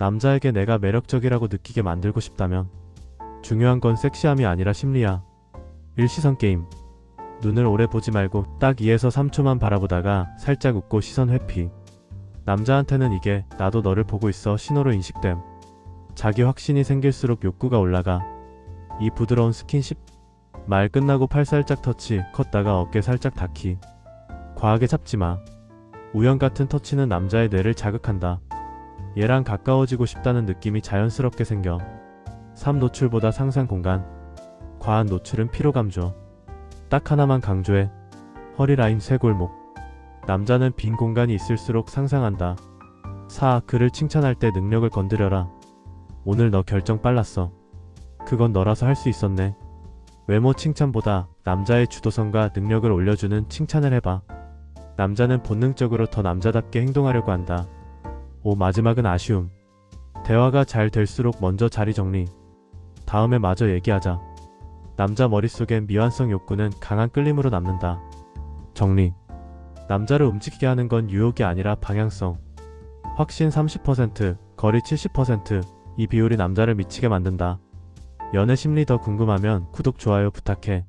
남자에게 내가 매력적이라고 느끼게 만들고 싶다면 중요한 건 섹시함이 아니라 심리야. 일시선 게임. 눈을 오래 보지 말고 딱 2에서 3초만 바라보다가 살짝 웃고 시선 회피. 남자한테는 이게 나도 너를 보고 있어 신호로 인식됨. 자기 확신이 생길수록 욕구가 올라가. 이 부드러운 스킨십. 말 끝나고 팔 살짝 터치, 컸다가 어깨 살짝 닿기. 과하게 잡지 마. 우연 같은 터치는 남자의 뇌를 자극한다. 얘랑 가까워지고 싶다는 느낌이 자연스럽게 생겨. 3 노출보다 상상 공간. 과한 노출은 피로감 줘. 딱 하나만 강조해. 허리 라인 쇄골목. 남자는 빈 공간이 있을수록 상상한다. 4. 그를 칭찬할 때 능력을 건드려라. 오늘 너 결정 빨랐어. 그건 너라서 할 수 있었네. 외모 칭찬보다 남자의 주도성과 능력을 올려주는 칭찬을 해봐. 남자는 본능적으로 더 남자답게 행동하려고 한다. 5. 마지막은 아쉬움. 대화가 잘 될수록 먼저 자리 정리. 다음에 마저 얘기하자. 남자 머릿속엔 미완성 욕구는 강한 끌림으로 남는다. 정리. 남자를 움직이게 하는 건 유혹이 아니라 방향성. 확신 30%, 거리 70%, 이 비율이 남자를 미치게 만든다. 연애 심리 더 궁금하면 구독, 좋아요 부탁해.